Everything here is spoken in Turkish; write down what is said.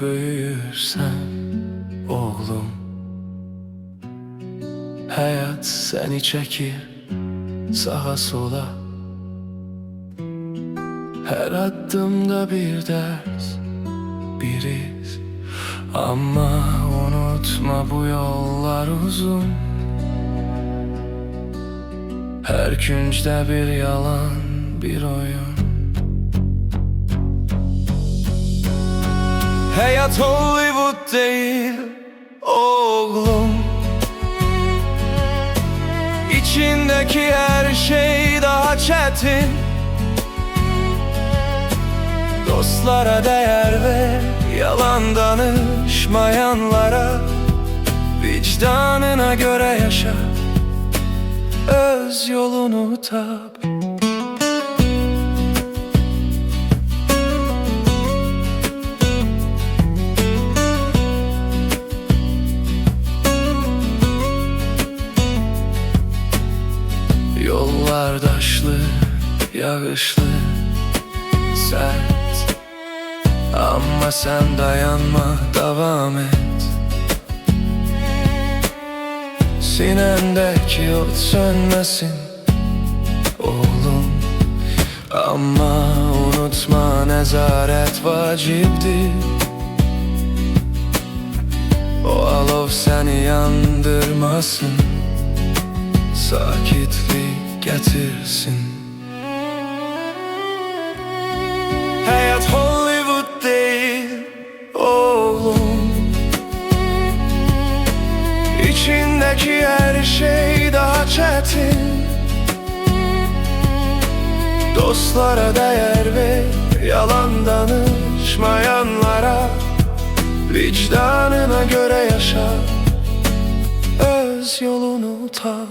büyürsen oğlum. Hayat seni çekir sağa sola. Her adımda bir ders bir iz. Ama unutma bu yollar uzun. Her küncde bir yalan bir oyun Hayat Hollywood değil oğlum. İçindeki her şey daha çetin. Dostlara değer ver Yalan danışmayanlara Vicdanına göre yaşa. Öz yolunu tap Yollar taşlı, yağışlı, sert. Ama sen dayanma, devam et. Sinendeki ot sönmesin oğlum. Ama unutma nezaret vaciptir. O alov seni yandırmasın Sakitlik getirsin. Hayat Hollywood değil oğlum. İçindeki her şey daha çetin. Dostlara değer ver Yalan danışmayanlara Vicdanına göre yaşa. Öz yolunu tap